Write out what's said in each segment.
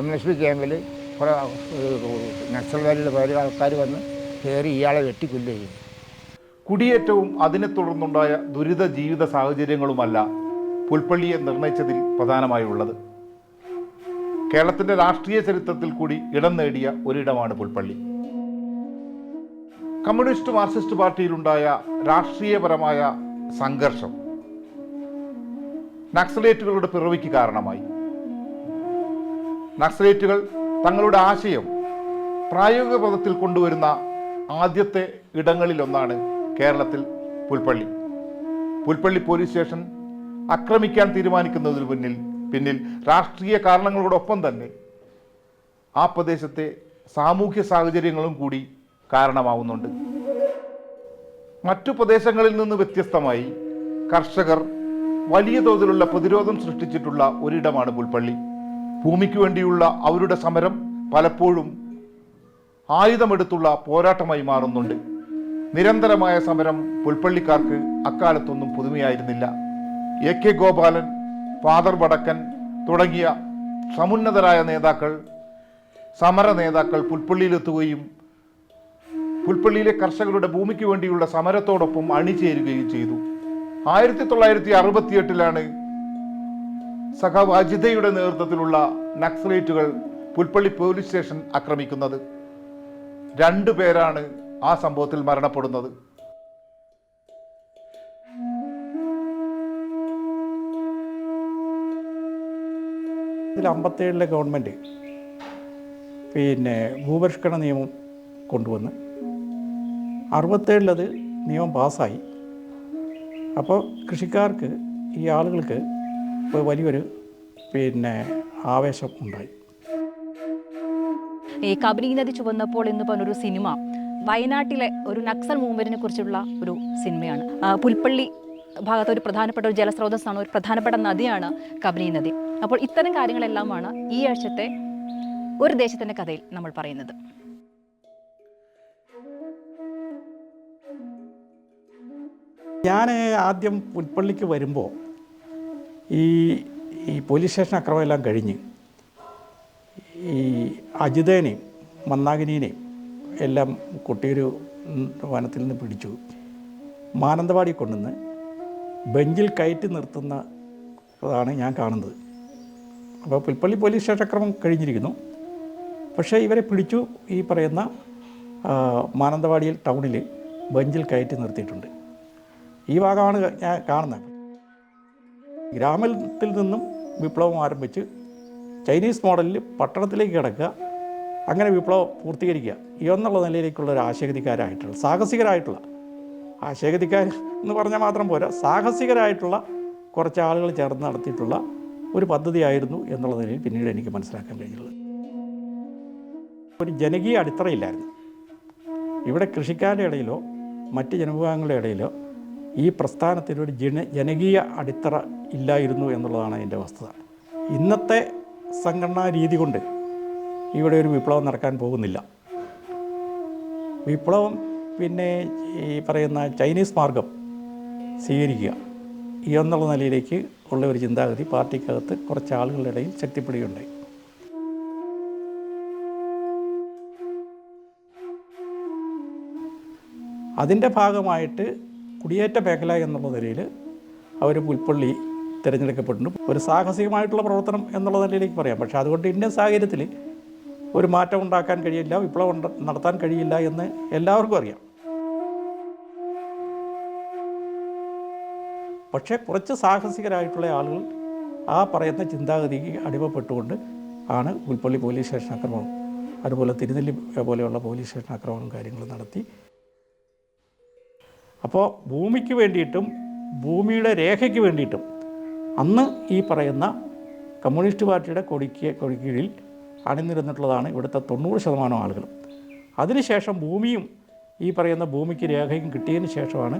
M S P ക്യാമ്പിൽ കുറേ പേര് ആൾക്കാർ വന്ന് കയറി ഇയാളെ വെട്ടിക്കൊല്ല കുടിയേറ്റവും അതിനെ തുടർന്നുണ്ടായ ദുരിത ജീവിത സാഹചര്യങ്ങളുമല്ല പുൽപ്പള്ളിയെ നിർണയിച്ചതിൽ പ്രധാനമായുള്ളത്. കേരളത്തിന്റെ രാഷ്ട്രീയ ചരിത്രത്തിൽ കൂടി ഇടം നേടിയ ഒരിടമാണ് പുൽപ്പള്ളി. കമ്മ്യൂണിസ്റ്റ് മാർക്സിസ്റ്റ് പാർട്ടിയിലുണ്ടായ രാഷ്ട്രീയപരമായ സംഘർഷം നക്സലേറ്റുകളുടെ പിറവിക്ക് കാരണമായി. നക്സലേറ്റുകൾ തങ്ങളുടെ ആശയം പ്രായോഗിക പദത്തിൽ കൊണ്ടുവരുന്ന ആദ്യത്തെ ഇടങ്ങളിലൊന്നാണ് കേരളത്തിൽ പുൽപ്പള്ളി. പുൽപ്പള്ളി പോലീസ് സ്റ്റേഷൻ ആക്രമിക്കാൻ തീരുമാനിക്കുന്നതിന് മുന്നിൽ പിന്നിൽ രാഷ്ട്രീയ കാരണങ്ങളോടൊപ്പം തന്നെ ആ പ്രദേശത്തെ സാമൂഹ്യ സാഹചര്യങ്ങളും കൂടി കാരണമാവുന്നുണ്ട്. മറ്റു പ്രദേശങ്ങളിൽ നിന്ന് വ്യത്യസ്തമായി കർഷകർ വലിയ തോതിലുള്ള പ്രതിരോധം സൃഷ്ടിച്ചിട്ടുള്ള ഒരിടമാണ് പുൽപ്പള്ളി. ഭൂമിക്ക് വേണ്ടിയുള്ള അവരുടെ സമരം പലപ്പോഴും ആയുധമെടുത്തുള്ള പോരാട്ടമായി മാറുന്നുണ്ട്. നിരന്തരമായ സമരം പുൽപ്പള്ളിക്കാർക്ക് അക്കാലത്തൊന്നും പുതുമയായിരുന്നില്ല. A K Gopalan father Vadakkan തുടങ്ങിയ സമുന്നതരായ നേതാക്കൾ സമര നേതാക്കൾ പുൽപ്പള്ളിയിലെത്തുകയും പുൽപ്പള്ളിയിലെ കർഷകരുടെ ഭൂമിക്ക് വേണ്ടിയുള്ള സമരത്തോടൊപ്പം അണിചേരുകയും ചെയ്തു. ആയിരത്തി തൊള്ളായിരത്തി അറുപത്തിയെട്ടിലാണ് സഖാവ് അജിതയുടെ നേതൃത്വത്തിലുള്ള നക്സലേറ്റുകൾ പുൽപ്പള്ളി പോലീസ് സ്റ്റേഷൻ ആക്രമിക്കുന്നത്. രണ്ടു പേരാണ് ആ സംഭവത്തിൽ മരണപ്പെടുന്നത്. ഇതിൽ അമ്പത്തേഴിലെ ഗവൺമെന്റ് പിന്നെ ഭൂപരിഷ്കരണ നിയമം കൊണ്ടുവന്ന് അറുപത്തേഴിലത് നിയമം പാസ്സായി. അപ്പോൾ കൃഷിക്കാർക്ക് ഈ ആളുകൾക്ക് വലിയൊരു പിന്നെ ആവേശം ഉണ്ടായി. ഈ കബനി നദി ചുവന്നപ്പോൾ എന്ന് പറഞ്ഞൊരു സിനിമ വയനാട്ടിലെ ഒരു നക്സൽ മൂവ്മെന്റിനെ കുറിച്ചുള്ള ഒരു സിനിമയാണ്. പുൽപ്പള്ളി ഭാഗത്ത് ഒരു പ്രധാനപ്പെട്ട ഒരു ജലസ്രോതസ്സാണ് ഒരു പ്രധാനപ്പെട്ട നദിയാണ് കബനി നദി. അപ്പോൾ ഇത്തരം കാര്യങ്ങളെല്ലാമാണ് ഈ ആഴ്ചത്തെ ഒരു ദേശത്തിന്റെ കഥയിൽ നമ്മൾ പറയുന്നത്. ഞാൻ ആദ്യം പുൽപ്പള്ളിക്ക് വരുമ്പോൾ ഈ ഈ പോലീസ് സ്റ്റേഷൻ അക്രമമെല്ലാം കഴിഞ്ഞ് ഈ അജിതേനെയും മന്നാകിനിയെയും എല്ലാം കൊട്ടിയൊരു വനത്തിൽ നിന്ന് പിടിച്ചു. മാനന്തവാടി കൊണ്ടുവന്ന് ബെഞ്ചിൽ കയറ്റി നിർത്തുന്ന അതാണ് ഞാൻ കാണുന്നത്. അപ്പോൾ പുൽപ്പള്ളി പോലീസ് സ്റ്റേഷൻ അക്രമം കഴിഞ്ഞിരിക്കുന്നു. പക്ഷേ ഇവരെ പിടിച്ചു ഈ പറയുന്ന മാനന്തവാടിയിൽ ടൗണിൽ ബെഞ്ചിൽ കയറ്റി നിർത്തിയിട്ടുണ്ട്. ഈ ഭാഗമാണ് ഞാൻ കാണുന്നത്. ഗ്രാമത്തിൽ നിന്നും വിപ്ലവം ആരംഭിച്ച് ചൈനീസ് മോഡലിൽ പട്ടണത്തിലേക്ക് കിടക്കുക അങ്ങനെ വിപ്ലവം പൂർത്തീകരിക്കുക. എന്നുള്ള നിലയിലേക്കുള്ള ഒരു ആശയഗതിക്കാരായിട്ടുള്ള സാഹസികരായിട്ടുള്ള ആശയഗതിക്കാർ എന്ന് പറഞ്ഞാൽ മാത്രം പോരാ സാഹസികരായിട്ടുള്ള കുറച്ച് ആളുകൾ ചേർന്ന് നടത്തിയിട്ടുള്ള ഒരു പദ്ധതിയായിരുന്നു എന്നുള്ള നിലയിൽ പിന്നീട് എനിക്ക് മനസ്സിലാക്കാൻ കഴിഞ്ഞുള്ളത് ഒരു ജനകീയ അടിത്തറയില്ലായിരുന്നു. ഇവിടെ കൃഷിക്കാരുടെ ഇടയിലോ മറ്റ് ജനവിഭാഗങ്ങളുടെ ഇടയിലോ ഈ പ്രസ്ഥാനത്തിനൊരു ജന ജനകീയ അടിത്തറ ഇല്ലായിരുന്നു എന്നുള്ളതാണ് അതിന്റെ വസ്തുത. ഇന്നത്തെ സംഘടനാ രീതി കൊണ്ട് ഇവിടെ ഒരു വിപ്ലവം നടക്കാൻ പോകുന്നില്ല. വിപ്ലവം പിന്നെ ഈ പറയുന്ന ചൈനീസ് മാർഗം സ്വീകരിക്കുക എന്നുള്ള നിലയിലേക്ക് ഉള്ള ഒരു ചിന്താഗതി പാർട്ടിക്കകത്ത് കുറച്ച് ആളുകളുടെ ഇടയിൽ ശക്തിപ്പെടുകയുണ്ടായി. അതിന്റെ ഭാഗമായിട്ട് കുടിയേറ്റ മേഖല എന്നുള്ള നിലയിൽ അവർ പുൽപ്പള്ളി തിരഞ്ഞെടുക്കപ്പെട്ടിട്ടുണ്ട്. ഒരു സാഹസികമായിട്ടുള്ള പ്രവർത്തനം എന്നുള്ള നിലയിലേക്ക് പറയാം. പക്ഷേ അതുകൊണ്ട് ഇന്ത്യൻ സാഹചര്യത്തിൽ ഒരു മാറ്റം ഉണ്ടാക്കാൻ കഴിയില്ല വിപ്ലവം നടത്താൻ കഴിയില്ല എന്ന് എല്ലാവർക്കും അറിയാം. പക്ഷേ കുറച്ച് സാഹസികരായിട്ടുള്ള ആളുകൾ ആ പറയുന്ന ചിന്താഗതിക്ക് അടിമപ്പെട്ടുകൊണ്ട് ആണ് പുൽപ്പള്ളി പോലീസ് സ്റ്റേഷൻ ആക്രമണം അതുപോലെ തിരുനെല്ലി പോലെയുള്ള പോലീസ് സ്റ്റേഷൻ ആക്രമണം കാര്യങ്ങൾ നടത്തി അപ്പോൾ ഭൂമിക്ക് വേണ്ടിയിട്ടും ഭൂമിയുടെ രേഖയ്ക്ക് വേണ്ടിയിട്ടും അന്ന് ഈ പറയുന്ന കമ്മ്യൂണിസ്റ്റ് പാർട്ടിയുടെ കൊടിക്ക് കൊടിക്കീഴിൽ അണിനിരന്നിട്ടുള്ളതാണ് ഇവിടുത്തെ തൊണ്ണൂറ് ശതമാനം ആളുകളും അതിനുശേഷം ഭൂമിയും ഈ പറയുന്ന ഭൂമിക്ക് രേഖയും കിട്ടിയതിന് ശേഷമാണ്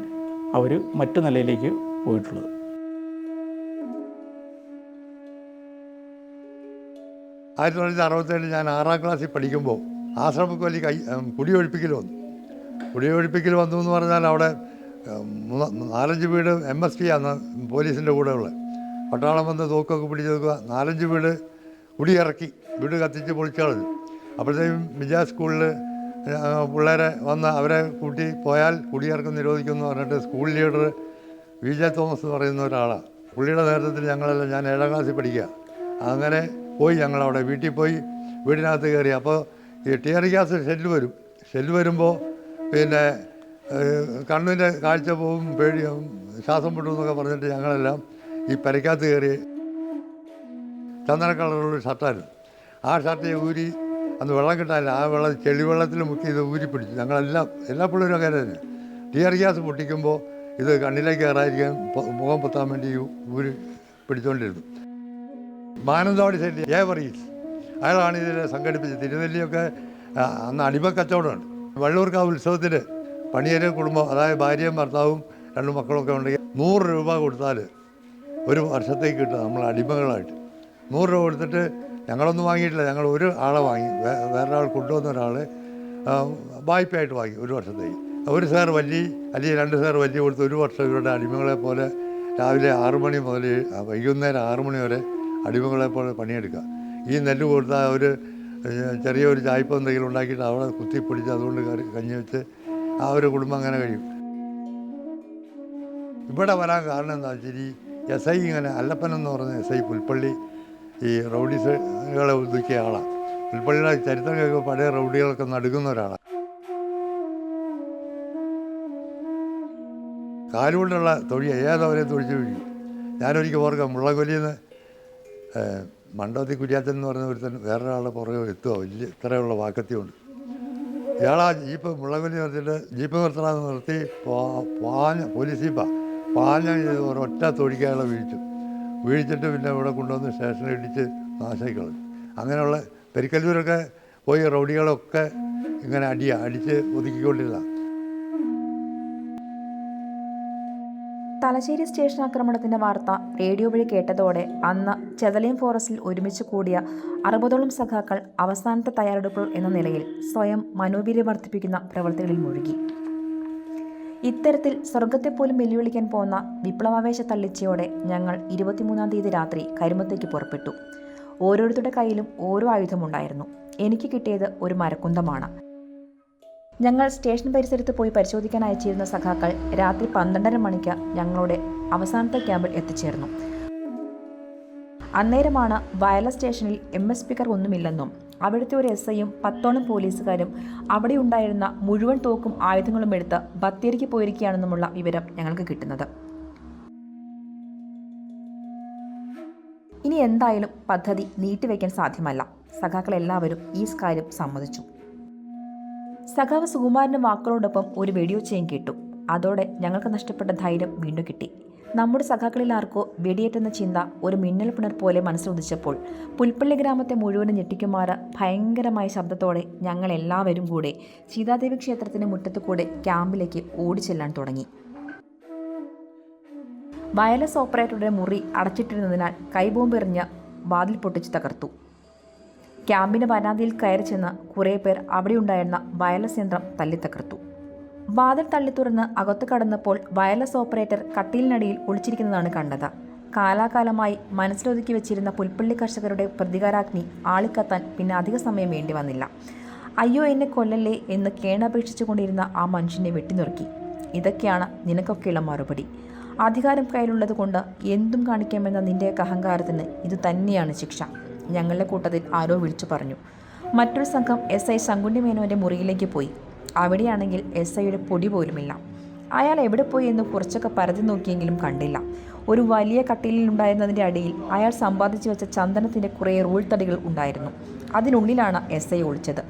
അവർ മറ്റു നിലയിലേക്ക് പോയിട്ടുള്ളത്. ആയിരത്തി തൊള്ളായിരത്തി അറുപത്തേഴിൽ ഞാൻ ആറാം ക്ലാസ്സിൽ പഠിക്കുമ്പോൾ ആശ്രമക്കൊല്ലി കൈ കുടിയൊഴിപ്പിക്കൽ വന്നു. കുടിയൊഴിപ്പിക്കൽ വന്നു എന്ന് പറഞ്ഞാൽ അവിടെ നാലഞ്ച് വീട് എം എസ് പി ആണ് പോലീസിന്റെ കൂടെ ഉള്ളത് പട്ടാളം വന്ന് തോക്കൊക്കെ പിടിച്ച് നോക്കുക. നാലഞ്ച് വീട് കുടിയിറക്കി. വീട് കത്തിച്ച് പൊളിച്ചു കളഞ്ഞു. അപ്പോഴത്തേക്കും വിജയ സ്കൂളിൽ പിള്ളേരെ വന്ന് അവരെ കൂട്ടി പോയാൽ കുടിയിറക്കം നിരോധിക്കുമെന്ന് പറഞ്ഞിട്ട് school leader V J Thomas എന്ന് പറയുന്ന ഒരാളാണ് പുള്ളിയുടെ നേതൃത്വത്തിൽ ഞങ്ങളെല്ലാം ഞാൻ ഏഴാം ക്ലാസ്സിൽ പഠിക്കുക. അങ്ങനെ പോയി ഞങ്ങളവിടെ വീട്ടിൽ പോയി വീടിനകത്ത് കയറി. അപ്പോൾ ഈ ടിയർ ഗ്യാസ് ഷെല്ല് വരും. ഷെല്ല് വരുമ്പോൾ പിന്നെ കണ്ണിന്റെ കാഴ്ച പോവും പേടിയാവും ശ്വാസം പെട്ടു എന്നൊക്കെ പറഞ്ഞിട്ട് ഞങ്ങളെല്ലാം ഈ പെരക്കകത്ത് കയറി ചന്ദന കളറുള്ള ഷർട്ടായിരുന്നു. ആ ഷർട്ട് ഊരി അന്ന് വെള്ളം കിട്ടാനില്ല. ആ വെള്ളം ചെളിവെള്ളത്തിൽ മുക്കി ഇത് ഊരി പിടിച്ചു. ഞങ്ങളെല്ലാം എല്ലാ പിള്ളേരും അങ്ങനെ തന്നെ. ടിയർ ഗ്യാസ് പൊട്ടിക്കുമ്പോൾ ഇത് കണ്ണിലേക്ക് കയറാതിരിക്കാൻ പൊ- മുഖം പൊത്താൻ വേണ്ടി ഊരി പിടിച്ചുകൊണ്ടിരുന്നു മാനന്തവാടി സൈഡിൽ ഏവറീസ് അയാളാണ് ഇതിനെ സംഘടിപ്പിച്ചത്. തിരുനെല്ലിയൊക്കെ അന്ന് അടിമ കച്ചവടമുണ്ട് വള്ളൂർക്കാവ് ഉത്സവത്തിൽ പണിയരെ കുടുംബം അതായത് ഭാര്യയും ഭർത്താവും രണ്ട് മക്കളൊക്കെ ഉണ്ടെങ്കിൽ നൂറ് രൂപ കൊടുത്താൽ ഒരു വർഷത്തേക്ക് കിട്ടും നമ്മൾ അടിമകളായിട്ട്. നൂറ് രൂപ കൊടുത്തിട്ട് ഞങ്ങളൊന്നും വാങ്ങിയിട്ടില്ല. ഞങ്ങൾ ഒരു ആളെ വാങ്ങി. വേറെ വേറൊരാൾ കൊണ്ടുവന്ന ഒരാൾ വായ്പയായിട്ട് വാങ്ങി ഒരു വർഷത്തേക്ക്. ഒരു സാർ വലിയ അല്ലെങ്കിൽ രണ്ട് സാർ വലിയ കൊടുത്ത് ഒരു വർഷം ഇവരുടെ അടിമകളെ പോലെ രാവിലെ ആറു മണി മുതൽ വൈകുന്നേരം ആറു മണി വരെ അടിമകളെ പോലെ പണിയെടുക്കുക. ഈ നെല്ല് കൊടുത്താൽ അവർ ചെറിയൊരു ചായ്പ എന്തെങ്കിലും ഉണ്ടാക്കിയിട്ട് അവിടെ കുത്തിപ്പിടിച്ച് അതുകൊണ്ട് കഞ്ഞി വെച്ച് ആ ഒരു കുടുംബം അങ്ങനെ കഴിയും. ഇവിടെ വരാൻ കാരണം എന്താ വെച്ചാൽ ഈ എസ് ഐ ഇങ്ങനെ അല്ലപ്പൻ എന്ന് പറഞ്ഞ എസ് ഐ പുൽപ്പള്ളി ഈ റൗഡീസുകളെ ഒതുക്കിയ ആളാണ് പുൽപ്പള്ളിയുടെ ചരിത്രം കേൾക്കുമ്പോൾ പഴയ റൗഡികളൊക്കെ നടുക്കുന്ന ഒരാളാണ് കാലുകൊണ്ടുള്ള തൊഴി ഏതവരെ തൊഴിച്ച് വീഴും ഞാനൊരിക്കൽ ഓർക്കാം മുള്ളകൊല്ലിയിൽ നിന്ന് മണ്ടോത്തി കുര്യാത്തൻ എന്ന് പറഞ്ഞ ഒരുത്തൻ വേറൊരാളുടെ പുറകെ എത്തുക വലിയ ഇത്രയുള്ള വാക്കത്തിയുണ്ട്. ഇയാളാ ജീപ്പ് മുള്ളക്കൊല്ലി നിർത്തിയിട്ട് ജീപ്പ് നിർത്തണമെന്ന് നിർത്തി പാഞ്ഞ പോലീസ് ജീപ്പാ. പാഞ്ഞ ഒരൊറ്റ തൊഴിക്കാളെ വീഴ്ചു വീഴ്ചിട്ട് പിന്നെ ഇവിടെ കൊണ്ടുവന്ന് സ്റ്റേഷനിൽ ഇടിച്ച് നാശാക്കി കളഞ്ഞു അങ്ങനെയുള്ള പെരിക്കല്ലൂരൊക്കെ പോയി റൗഡികളൊക്കെ ഇങ്ങനെ അടിയാണ് അടിച്ച് ഒതുക്കിക്കൊണ്ടിരുന്ന തലശ്ശേരി സ്റ്റേഷൻ ആക്രമണത്തിന്റെ വാർത്ത റേഡിയോ വഴി കേട്ടതോടെ അന്ന് ചെതലയം ഫോറസ്റ്റിൽ ഒരുമിച്ച് കൂടിയ അറുപതോളം സഖാക്കൾ അവസാനത്തെ തയ്യാറെടുപ്പുകൾ എന്ന നിലയിൽ സ്വയം മനോവീര്യം വർദ്ധിപ്പിക്കുന്ന പ്രവൃത്തികളിൽ മുഴുകി. ഇത്തരത്തിൽ സ്വർഗത്തെ പോലും വെല്ലുവിളിക്കാൻ പോകുന്ന വിപ്ലവാവേശ തള്ളിച്ചയോടെ ഞങ്ങൾ ഇരുപത്തിമൂന്നാം തീയതി രാത്രി കരിമത്തേക്ക് പുറപ്പെട്ടു. ഓരോരുത്തരുടെ കയ്യിലും ഓരോ ആയുധമുണ്ടായിരുന്നു. എനിക്ക് കിട്ടിയത് ഒരു മരക്കുന്തമാണ്. ഞങ്ങൾ സ്റ്റേഷൻ പരിസരത്ത് പോയി പരിശോധിക്കാൻ അയച്ചിരുന്ന സഖാക്കൾ രാത്രി പന്ത്രണ്ടര മണിക്ക് ഞങ്ങളുടെ അവസാനത്തെ ക്യാമ്പിൽ എത്തിച്ചേർന്നു. അന്നേരമാണ് വയലസ് സ്റ്റേഷനിൽ എം എസ് സ്പീക്കർ ഒന്നുമില്ലെന്നും അവിടുത്തെ ഒരു എസ് ഐയും പത്തോളം പോലീസുകാരും അവിടെ ഉണ്ടായിരുന്ന മുഴുവൻ തോക്കും ആയുധങ്ങളും എടുത്ത് ബത്തേരിക്ക് പോയിരിക്കുകയാണെന്നുമുള്ള വിവരം ഞങ്ങൾക്ക് കിട്ടുന്നത്. ഇനി എന്തായാലും പദ്ധതി നീട്ടിവെക്കാൻ സാധ്യമല്ല. സഖാക്കൾ എല്ലാവരും ഈ കാര്യം സമ്മതിച്ചു. സഖാവ് സുകുമാരന്റെ വാക്കുകളോടൊപ്പം ഒരു വെടിയൊച്ചയും കേട്ടു. അതോടെ ഞങ്ങൾക്ക് നഷ്ടപ്പെട്ട ധൈര്യം വീണ്ടും കിട്ടി. നമ്മുടെ സഖാക്കളിൽ ആർക്കോ വെടിയേറ്റെന്ന ചിന്ത ഒരു മിന്നൽ പിണർ പോലെ മനസ്സിലുദിച്ചപ്പോൾ പുൽപ്പള്ളി ഗ്രാമത്തെ മുഴുവനും ഞെട്ടിക്കുമാറ ഭയങ്കരമായ ശബ്ദത്തോടെ ഞങ്ങൾ എല്ലാവരും കൂടെ സീതാദേവി ക്ഷേത്രത്തിന്റെ മുറ്റത്തു കൂടെ ക്യാമ്പിലേക്ക് ഓടിച്ചെല്ലാൻ തുടങ്ങി. വയലസ് ഓപ്പറേറ്ററുടെ മുറി അടച്ചിട്ടിരുന്നതിനാൽ കൈബോംബെറിഞ്ഞ് വാതിൽ പൊട്ടിച്ച് തകർത്തു. ക്യാമ്പിന് വരാതിയിൽ കയറി ചെന്ന് കുറേ പേർ അവിടെയുണ്ടായിരുന്ന വയർലെസ് യന്ത്രം തല്ലിത്തകർത്തു വാതിൽ തള്ളി തുറന്ന് അകത്തു കടന്നപ്പോൾ വയർലെസ് ഓപ്പറേറ്റർ കട്ടിലിനടിയിൽ ഒളിച്ചിരിക്കുന്നതാണ് കണ്ടത്. കാലാകാലമായി മനസ്സിലൊതുക്കി വെച്ചിരുന്ന പുൽപ്പള്ളി കർഷകരുടെ പ്രതികാരാഗ്നി ആളിക്കത്താൻ പിന്നെ അധിക സമയം വേണ്ടി വന്നില്ല. അയ്യോ എന്നെ കൊല്ലല്ലേ എന്ന് കേണപേക്ഷിച്ചുകൊണ്ടിരുന്ന ആ മനുഷ്യനെ വെട്ടിനുറുക്കി. ഇതൊക്കെയാണ് നിനക്കൊക്കെയുള്ള മറുപടി. അധികാരം കയ്യിലുള്ളത് കൊണ്ട് എന്തും കാണിക്കാമെന്ന നിന്റെ അഹങ്കാരത്തിന് ഇത് തന്നെയാണ് ശിക്ഷ. ഞങ്ങളുടെ കൂട്ടത്തിൽ ആരോ വിളിച്ചു പറഞ്ഞു. മറ്റൊരു സംഘം എസ് ഐ ശങ്കുണ്ണി മേനോന്റെ മുറിയിലേക്ക് പോയി. അവിടെയാണെങ്കിൽ എസ് ഐയുടെ പൊടി പോലുമില്ല. അയാൾ എവിടെ പോയി എന്ന് കുറച്ചൊക്കെ പരതി നോക്കിയെങ്കിലും കണ്ടില്ല. ഒരു വലിയ കട്ടിലിലുണ്ടായിരുന്നതിന്റെ അടിയിൽ അയാൾ സമ്പാദിച്ചു വെച്ച ചന്ദനത്തിന്റെ കുറേ റൂൾ തടികൾ ഉണ്ടായിരുന്നു. അതിനുള്ളിലാണ് എസ് ഐ ഒളിച്ചത്.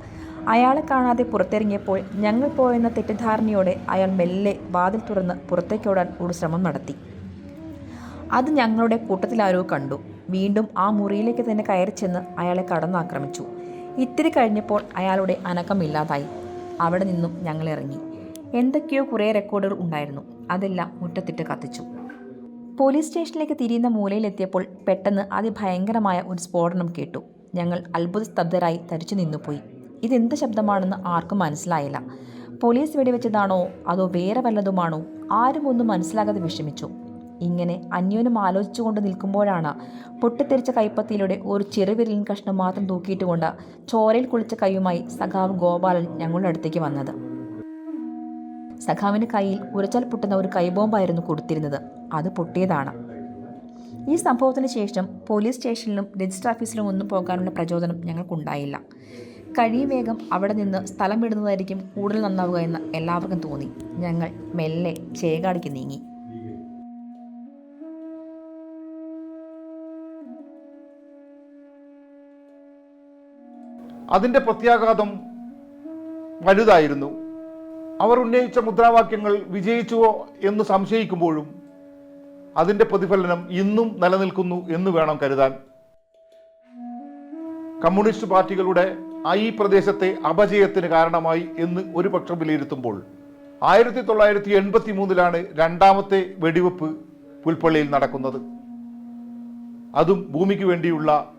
അയാളെ കാണാതെ പുറത്തിറങ്ങിയപ്പോൾ ഞങ്ങൾ പോയെന്ന തെറ്റിദ്ധാരണയോടെ അയാൾ മെല്ലെ വാതിൽ തുറന്ന് പുറത്തേക്കോടാൻ ഒരു ശ്രമം നടത്തി. അത് ഞങ്ങളുടെ കൂട്ടത്തിലാരോ കണ്ടു. വീണ്ടും ആ മുറിയിലേക്ക് തന്നെ കയറി ചെന്ന് അയാളെ കടന്നാക്രമിച്ചു. ഇത്തിരി കഴിഞ്ഞപ്പോൾ അയാളുടെ അനക്കമില്ലാതായി അവിടെ നിന്നും ഞങ്ങൾ ഇറങ്ങി. എന്തൊക്കെയോ കുറേ റെക്കോർഡുകൾ ഉണ്ടായിരുന്നു. അതെല്ലാം മുറ്റത്തിട്ട് കത്തിച്ചു. പോലീസ് സ്റ്റേഷനിലേക്ക് തിരിയുന്ന മൂലയിലെത്തിയപ്പോൾ പെട്ടെന്ന് അതിഭയങ്കരമായ ഒരു സ്ഫോടനം കേട്ടു. ഞങ്ങൾ അത്ഭുത സ്തബ്ധരായി തരിച്ചു നിന്നുപോയി. ഇതെന്ത് ശബ്ദമാണെന്ന് ആർക്കും മനസ്സിലായില്ല. പോലീസ് വെടിവെച്ചതാണോ? അതോ വേറെ വല്ലതുമാണോ? ആരും ഒന്നും മനസ്സിലാകാതെ വിഷമിച്ചു. ഇങ്ങനെ അന്യോന്യം ആലോചിച്ചുകൊണ്ട് നിൽക്കുമ്പോഴാണ് പൊട്ടിത്തെറിച്ച കൈപ്പത്തിയിലൂടെ ഒരു ചെറുവിരലിൻ കഷ്ണം മാത്രം തൂക്കിയിട്ടുകൊണ്ട് ചോരയിൽ കുളിച്ച കൈയുമായി സഖാവ് ഗോപാലൻ ഞങ്ങളുടെ അടുത്തേക്ക് വന്നത്. സഖാവിന്റെ കയ്യിൽ ഉരച്ചാൽ പൊട്ടുന്ന ഒരു കൈബോംബായിരുന്നു കൊടുത്തിരുന്നത്. അത് പൊട്ടിയതാണ്. ഈ സംഭവത്തിന് ശേഷം പോലീസ് സ്റ്റേഷനിലും രജിസ്റ്റർ ഓഫീസിലും ഒന്നും പോകാനുള്ള പ്രചോദനം ഞങ്ങൾക്കുണ്ടായില്ല. കഴിയും വേഗം അവിടെ നിന്ന് സ്ഥലം വിടുന്നതായിരിക്കും കൂടുതൽ നന്നാവുക എന്ന് എല്ലാവർക്കും തോന്നി. ഞങ്ങൾ മെല്ലെ ചേകാടിക്ക് നീങ്ങി. അതിന്റെ പ്രത്യാഘാതം വലുതായിരുന്നു. അവർ ഉന്നയിച്ച മുദ്രാവാക്യങ്ങൾ വിജയിച്ചുവോ എന്ന് സംശയിക്കുമ്പോഴും അതിന്റെ പ്രതിഫലനം ഇന്നും നിലനിൽക്കുന്നു എന്ന് വേണം കരുതാൻ. കമ്മ്യൂണിസ്റ്റ് പാർട്ടികളുടെ ഈ പ്രദേശത്തെ അപജയത്തിന് കാരണമായി എന്ന് ഒരു പക്ഷം വിലയിരുത്തുമ്പോൾ ആയിരത്തി തൊള്ളായിരത്തി എൺപത്തി മൂന്നിലാണ് രണ്ടാമത്തെ വെടിവെപ്പ് പുൽപ്പള്ളിയിൽ നടക്കുന്നത്. അതും ഭൂമിക്ക് വേണ്ടിയുള്ള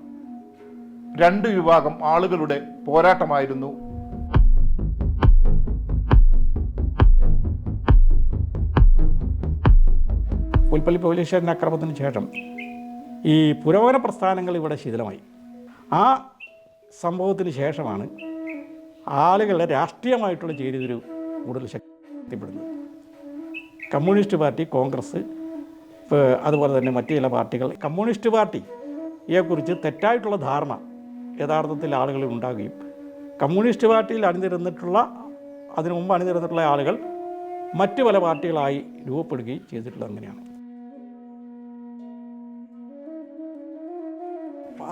രണ്ട് വിഭാഗം ആളുകളുടെ പോരാട്ടമായിരുന്നു. പുൽപ്പള്ളി പൗലീശ്വരന്റെ അക്രമത്തിന് ശേഷം ഈ പുരോഗമന പ്രസ്ഥാനങ്ങൾ ഇവിടെ ശിഥിലമായി. ആ സംഭവത്തിന് ശേഷമാണ് ആളുകളുടെ രാഷ്ട്രീയമായിട്ടുള്ള ചേരിതിരിവ് കൂടുതൽ ശക്തിപ്പെടുന്നത്. കമ്മ്യൂണിസ്റ്റ് പാർട്ടി കോൺഗ്രസ് അതുപോലെ തന്നെ മറ്റു ചില പാർട്ടികൾ. കമ്മ്യൂണിസ്റ്റ് പാർട്ടിയെക്കുറിച്ച് തെറ്റായിട്ടുള്ള ധാരണ യഥാർത്ഥത്തിൽ ആളുകളിൽ ഉണ്ടാകുകയും കമ്മ്യൂണിസ്റ്റ് പാർട്ടിയിൽ അണിനിരന്നിട്ടുള്ള അതിനു മുമ്പ് അണിനിരന്നിട്ടുള്ള ആളുകൾ മറ്റു പല പാർട്ടികളായി രൂപപ്പെടുകയും ചെയ്തിട്ടുള്ളത് അങ്ങനെയാണ്.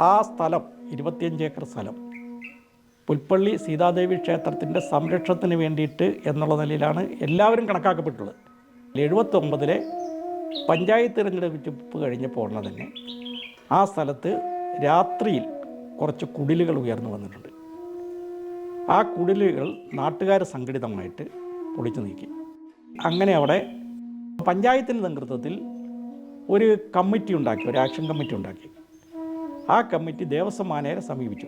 ആ സ്ഥലം ഇരുപത്തിയഞ്ച് ഏക്കർ സ്ഥലം പുൽപ്പള്ളി സീതാദേവി ക്ഷേത്രത്തിന്റെ സംരക്ഷണത്തിന് വേണ്ടിയിട്ട് എന്നുള്ള നിലയിലാണ് എല്ലാവരും കണക്കാക്കപ്പെട്ടുള്ളത്. എഴുപത്തൊമ്പതിലെ പഞ്ചായത്ത് തിരഞ്ഞെടുപ്പ് കഴിഞ്ഞപ്പോൾ തന്നെ ആ സ്ഥലത്ത് രാത്രിയിൽ കുറച്ച് കുടിലുകൾ ഉയർന്നു വന്നിട്ടുണ്ട്. ആ കുടിലുകൾ നാട്ടുകാർ സംഘടിതമായിട്ട് പൊളിച്ചു നീക്കി. അങ്ങനെ അവിടെ പഞ്ചായത്തിന്റെ നേതൃത്വത്തിൽ ഒരു കമ്മിറ്റി ഉണ്ടാക്കി ഒരു ആക്ഷൻ കമ്മിറ്റി ഉണ്ടാക്കി. ആ കമ്മിറ്റി ദേവസ്വം മാനേരെ സമീപിച്ചു.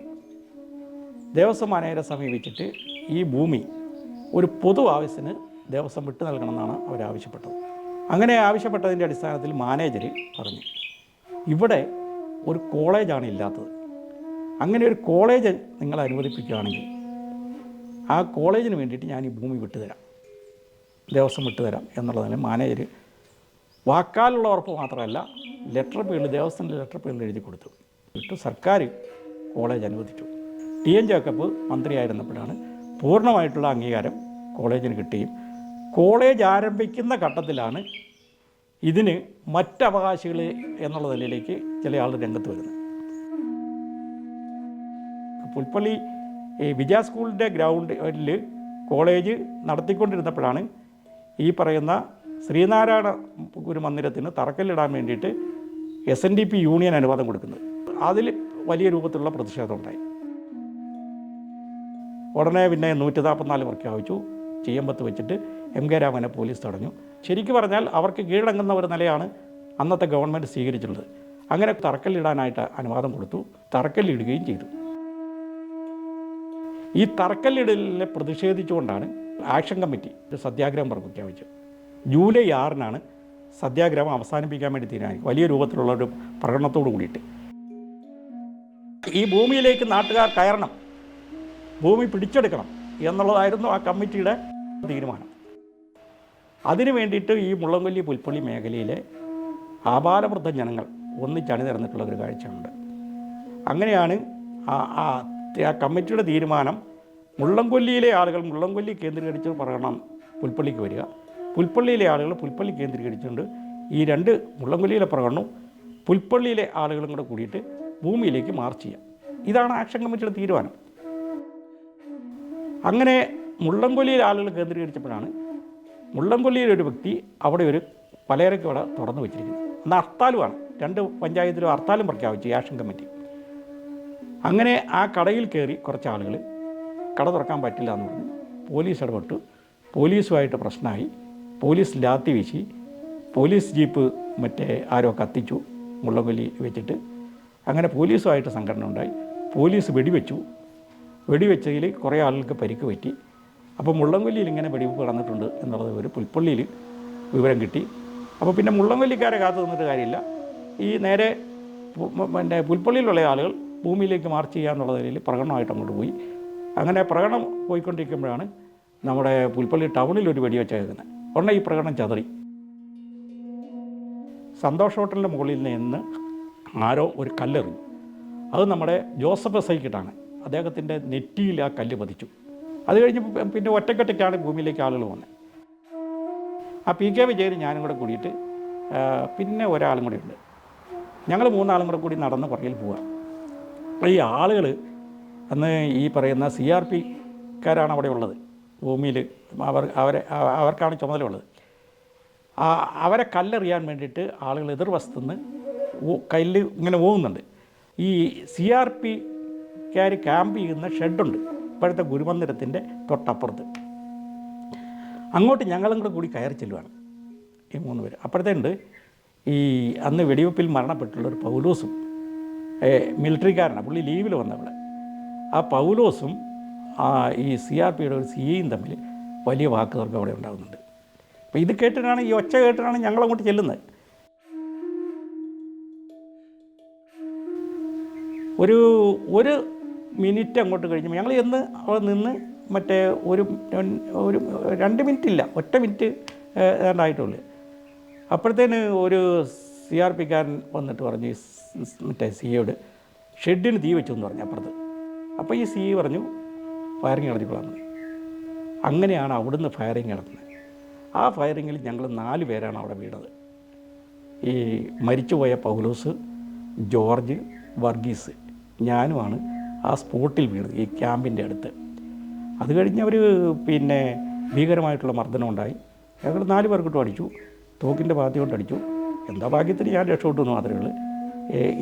ദേവസ്വം മാനേരെ സമീപിച്ചിട്ട് ഈ ഭൂമി ഒരു പൊതു ആവശ്യത്തിന് ദേവസ്വം വിട്ടു നൽകണമെന്നാണ് അവർ ആവശ്യപ്പെട്ടത്. അങ്ങനെ ആവശ്യപ്പെട്ടതിന്റെ അടിസ്ഥാനത്തിൽ മാനേജർ പറഞ്ഞു ഇവിടെ ഒരു കോളേജാണ് ഇല്ലാത്തത്. അങ്ങനെ ഒരു കോളേജ് നിങ്ങൾ അനുവദിപ്പിക്കുകയാണെങ്കിൽ ആ കോളേജിന് വേണ്ടിയിട്ട് ഞാൻ ഈ ഭൂമി വിട്ടുതരാം. ദേവസ്വം വിട്ടുതരാം എന്നുള്ളതിന് മാനേജർ വാക്കാലുള്ള ഉറപ്പ് മാത്രമല്ല ലെറ്റർ പേരിൽ ദേവസ്വത്തിന്റെ ലെറ്റർ പേരിൽ എഴുതി കൊടുത്തു. വിട്ടു സർക്കാർ കോളേജ് അനുവദിച്ചു. ടി എൻ ജേക്കബ് മന്ത്രിയായിരുന്നപ്പോഴാണ് പൂർണമായിട്ടുള്ള അംഗീകാരം കോളേജിന് കിട്ടുകയും കോളേജ് ആരംഭിക്കുന്ന ഘട്ടത്തിലാണ് ഇതിന് മറ്റവകാശികൾ എന്നുള്ള നിലയിലേക്ക് ചില ആൾ രംഗത്ത് വരുന്നത്. പുൽപ്പള്ളി വിജയ സ്കൂളിന്റെ ഗ്രൗണ്ടിൽ കോളേജ് നടത്തിക്കൊണ്ടിരുന്നപ്പോഴാണ് ഈ പറയുന്ന ശ്രീനാരായണ ഗുരു മന്ദിരത്തിന് തറക്കല്ലിടാൻ വേണ്ടിയിട്ട് S N D P union അനുവാദം കൊടുക്കുന്നത്. അതിൽ വലിയ രൂപത്തിലുള്ള പ്രതിഷേധമുണ്ടായി ഉടനെ പിന്നെ നൂറ്റി നാൽപ്പത്തിനാല് പ്രഖ്യാപിച്ചു ചെയ്യമ്പത്ത് വെച്ചിട്ട് എം കെ രാമനെ പോലീസ് തടഞ്ഞു. ശരിക്കും പറഞ്ഞാൽ അവർക്ക് കീഴടങ്ങുന്ന ഒരു നിലയാണ് അന്നത്തെ ഗവൺമെന്റ് സ്വീകരിച്ചിട്ടുള്ളത്. അങ്ങനെ തറക്കല്ലിടാനായിട്ട് അനുവാദം കൊടുത്തു. തറക്കല്ലിടുകയും ചെയ്തു. ഈ തറക്കല്ലിടലിനെ പ്രതിഷേധിച്ചുകൊണ്ടാണ് ആക്ഷൻ കമ്മിറ്റി ഒരു സത്യാഗ്രഹം പ്രഖ്യാപിച്ചത്. ജൂലൈ ആറിനാണ് സത്യാഗ്രഹം അവസാനിപ്പിക്കാൻ വേണ്ടി തീരുമാനിക്കും വലിയ രൂപത്തിലുള്ള ഒരു പ്രകടനത്തോട് കൂടിയിട്ട്. ഈ ഭൂമിയിലേക്ക് നാട്ടുകാർ കയറണം. ഭൂമി പിടിച്ചെടുക്കണം എന്നുള്ളതായിരുന്നു ആ കമ്മിറ്റിയുടെ തീരുമാനം. അതിനു വേണ്ടിയിട്ട് ഈ മുള്ളംകൊല്ലി പുൽപ്പള്ളി മേഖലയിലെ ആപാലവൃദ്ധ ജനങ്ങൾ ഒന്നിച്ചണിനിരന്നിട്ടുള്ള ഒരു കാഴ്ചയുണ്ട്. അങ്ങനെയാണ് ആ ആ കമ്മിറ്റിയുടെ തീരുമാനം മുള്ളംകൊല്ലിയിലെ ആളുകൾ മുള്ളംകൊല്ലി കേന്ദ്രീകരിച്ച് പറയണം പുൽപ്പള്ളിക്ക് വരിക. പുൽപ്പള്ളിയിലെ ആളുകൾ പുൽപ്പള്ളി കേന്ദ്രീകരിച്ചുകൊണ്ട് ഈ രണ്ട് മുള്ളംകൊല്ലിയിലെ പ്രകടനവും പുൽപ്പള്ളിയിലെ ആളുകളും കൂടെ കൂടിയിട്ട് ഭൂമിയിലേക്ക് മാർച്ച് ചെയ്യുക ഇതാണ് ആക്ഷൻ കമ്മിറ്റിയുടെ തീരുമാനം. അങ്ങനെ മുള്ളംകൊല്ലിയിലെ ആളുകൾ കേന്ദ്രീകരിച്ചപ്പോഴാണ് മുള്ളംകൊല്ലിയിലെ ഒരു വ്യക്തി അവിടെ ഒരു പലചരക്ക് തുറന്നു വെച്ചിരിക്കുന്നത്. അന്ന് ഹർത്താലുമാണ് രണ്ട് പഞ്ചായത്തിലും ഹർത്താലും പ്രഖ്യാപിച്ചു ആക്ഷൻ കമ്മിറ്റി. അങ്ങനെ ആ കടയിൽ കയറി കുറച്ച് ആളുകൾ കട തുറക്കാൻ പറ്റില്ല എന്ന് പറഞ്ഞ്. പോലീസ് ഇടപെട്ടു. പോലീസുമായിട്ട് പ്രശ്നമായി. പോലീസ് ലാത്തി വീശി. പോലീസ് ജീപ്പ് മറ്റേ ആരോ കത്തിച്ചു മുള്ളംകൊല്ലി വെച്ചിട്ട്. അങ്ങനെ പോലീസുമായിട്ട് സംഘടന ഉണ്ടായി. പോലീസ് വെടിവെച്ചു. വെടിവെച്ചതിൽ കുറേ ആളുകൾക്ക് പരിക്ക് പറ്റി. അപ്പോൾ മുള്ളംകൊല്ലിയിൽ ഇങ്ങനെ വെടിവെപ്പ് കടന്നിട്ടുണ്ട് എന്നുള്ളത് ഒരു പുൽപ്പള്ളിയിൽ വിവരം കിട്ടി. അപ്പോൾ പിന്നെ മുള്ളംകൊല്ലിക്കാരെ കാത്തു നിന്നിട്ട് കാര്യമില്ല. ഈ നേരെ പിന്നെ പുൽപ്പള്ളിയിലുള്ള ആളുകൾ ഭൂമിയിലേക്ക് മാർച്ച് ചെയ്യാന്നുള്ള നിലയിൽ പ്രകടനമായിട്ട് അങ്ങോട്ട് പോയി. അങ്ങനെ പ്രകടനം പോയിക്കൊണ്ടിരിക്കുമ്പോഴാണ് നമ്മുടെ പുൽപ്പള്ളി ടൗണിൽ ഒരു വെടിവെച്ച് കേൾക്കുന്നത് ഉടനെ ഈ പ്രകടനം ചതറി. സന്തോഷ ഹോട്ടലിന്റെ മുകളിൽ നിന്ന് ആരോ ഒരു കല്ലെറിഞ്ഞു. അത് നമ്മുടെ ജോസഫ് സൈക്കിട്ടാണ് അദ്ദേഹത്തിന്റെ നെറ്റിയിൽ ആ കല്ല് പതിച്ചു. അത് കഴിഞ്ഞ് പിന്നെ ഒറ്റക്കൊറ്റയ്ക്കാണ് ഭൂമിയിലേക്ക് ആളുകൾ വന്നത്. ആ പി കെ വിജയന് ഞാനും കൂടെ കൂടിയിട്ട് പിന്നെ ഒരാളും കൂടി ഉണ്ട്. ഞങ്ങൾ മൂന്നാളും കൂടെ കൂടി നടന്ന് പുറകിൽ പോവുക ഈ ആളുകൾ അന്ന് ഈ പറയുന്ന സി ആർ പിക്കാരാണ് അവിടെ ഉള്ളത്. ഭൂമിയിൽ അവർ അവരെ അവർക്കാണ് ചുമതലയുള്ളത്. അവരെ കല്ലെറിയാൻ വേണ്ടിയിട്ട് ആളുകൾ എതിർവശത്തുനിന്ന് നിന്ന് കല്ല് ഇങ്ങനെ പോകുന്നുണ്ട് ഈ സി ആർ പിക്കാർ ക്യാമ്പ് ചെയ്യുന്ന ഷെഡുണ്ട്. ഇപ്പോഴത്തെ ഗുരുമന്ദിരത്തിന്റെ തൊട്ടപ്പുറത്ത്. അങ്ങോട്ട് ഞങ്ങളും കൂടെ കൂടി കയറി ചെല്ലുവാണ്. ഈ മൂന്ന് പേര്. അപ്പോഴത്തേണ്ട് ഈ അന്ന് വെടിവെപ്പിൽ മരണപ്പെട്ടുള്ള ഒരു മിലിറ്ററിക്കാരനാണ് പുള്ളി ലീവിൽ വന്നവിടെ ആ പൗലോസും ആ ഈ സി ആർ പിയുടെ ഒരു സി എയും തമ്മിൽ വലിയ വാക്കുതർക്കം അവിടെ ഉണ്ടാകുന്നുണ്ട് അപ്പോൾ ഇത് കേട്ടിട്ടാണ് ഈ ഒച്ച കേട്ടിട്ടാണ് ഞങ്ങളങ്ങോട്ട് ചെല്ലുന്നത്. ഒരു ഒരു മിനിറ്റ് അങ്ങോട്ട് കഴിഞ്ഞപ്പോൾ ഞങ്ങൾ എന്ന് അവിടെ നിന്ന് മറ്റേ ഒരു ഒരു രണ്ട് മിനിറ്റ് ഇല്ല. ഒറ്റ മിനിറ്റ് ഏതാണ്ടായിട്ടുള്ളൂ അപ്പോഴത്തേന് ഒരു സി ആർ പിക്കാരൻ വന്നിട്ട് പറഞ്ഞു മറ്റേ സി എയോട് ഷെഡിന് തീ വെച്ചു എന്ന് പറഞ്ഞു അപ്പുറത്ത്. അപ്പോൾ ഈ സി പറഞ്ഞു ഫയറിങ് നടത്തിക്കൊള്ളാം അങ്ങനെയാണ് അവിടുന്ന് ഫയറിങ് നടത്തുന്നത്. ആ ഫയറിങ്ങിൽ ഞങ്ങൾ നാല് പേരാണ് അവിടെ വീണത്. ഈ മരിച്ചുപോയ പൗലോസ് ജോർജ് വർഗീസ് ഞാനുമാണ് ആ സ്പോട്ടിൽ വീണത് ഈ ക്യാമ്പിന്റെ അടുത്ത്. അത് കഴിഞ്ഞ് അവർ പിന്നെ ഭീകരമായിട്ടുള്ള മർദ്ദനം ഉണ്ടായി. ഞങ്ങൾ നാല് പേർക്കിട്ടും അടിച്ചു തോക്കിന്റെ ഭാഗത്ത് കൊണ്ട് അടിച്ചു. എന്താ ഭാഗ്യത്തിന് ഞാൻ രക്ഷപ്പെട്ടു എന്ന് മാത്രമേ ഉള്ളൂ.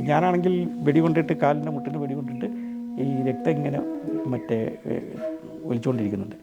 ഞാനാണെങ്കിൽ വെടികൊണ്ടിട്ട് കാലിന്റെ മുട്ടിന് വെടികൊണ്ടിട്ട് ഈ രക്തം ഇങ്ങനെ മറ്റേ ഒലിച്ചുകൊണ്ടിരിക്കുന്നുണ്ട്